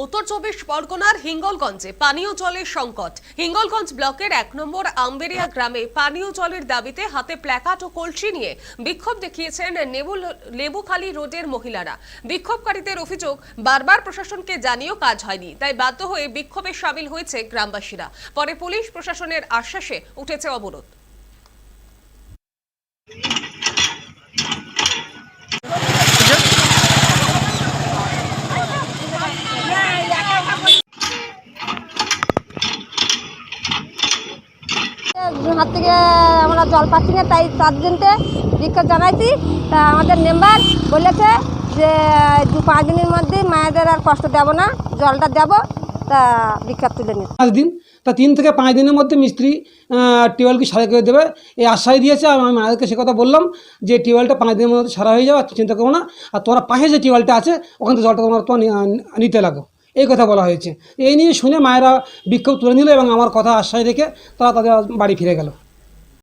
উত্তর চব্বিশ পরগনার হিঙ্গলগঞ্জে পানীয় জলের সংকট। হিঙ্গলগঞ্জ ব্লকের এক নম্বর আম্বেরিয়া গ্রামে পানীয় জলের দাবিতে হাতে প্ল্যাকার্ড ও কলসি নিয়ে বিক্ষোভ দেখিয়েছেন লেবুখালী রোডের মহিলারা। বিক্ষোভকারীদের অভিযোগ, বারবার প্রশাসনকে জানিয়েও কাজ হয়নি, তাই বাধ্য হয়ে বিক্ষোভে সামিল হয়েছে গ্রামবাসীরা। পরে পুলিশ প্রশাসনের আশ্বাসে উঠেছে অবরোধ। হাত থেকে আমরা জল পাচ্ছি না, তাই চার দিনতে বিক্ষোভ জানাইছি। তা আমাদের মেম্বার বলেছে যে, দু পাঁচ দিনের মধ্যে মায়েদের আর কষ্ট দেব না, জলটা দেব, তা বিক্ষোভ তুলে নিচ্ছে পাঁচ দিন, তা তিন থেকে পাঁচ দিনের মধ্যে মিস্ত্রি টিউবওয়েলকে সারা করে দেবে। এই আশ্বাস দিয়েছে, আর আমি মায়েদেরকে সে কথা বললাম যে, টিউবওয়েলটা পাঁচ দিনের মধ্যে সারা হয়ে যাবে চিন্তা করো না। আর তোমরা পাশে যে টিউবওয়েলটা আছে, ওখান থেকে জলটা তোমরা তোমার নিতে লাগো। এই কথা বলা হয়েছে। এই নিয়ে শুনে মায়েরা বিক্ষোভ তুলে নিল এবং আমার কথা আশ্বাস রেখে তারা তাদের বাড়ি ফিরে গেল।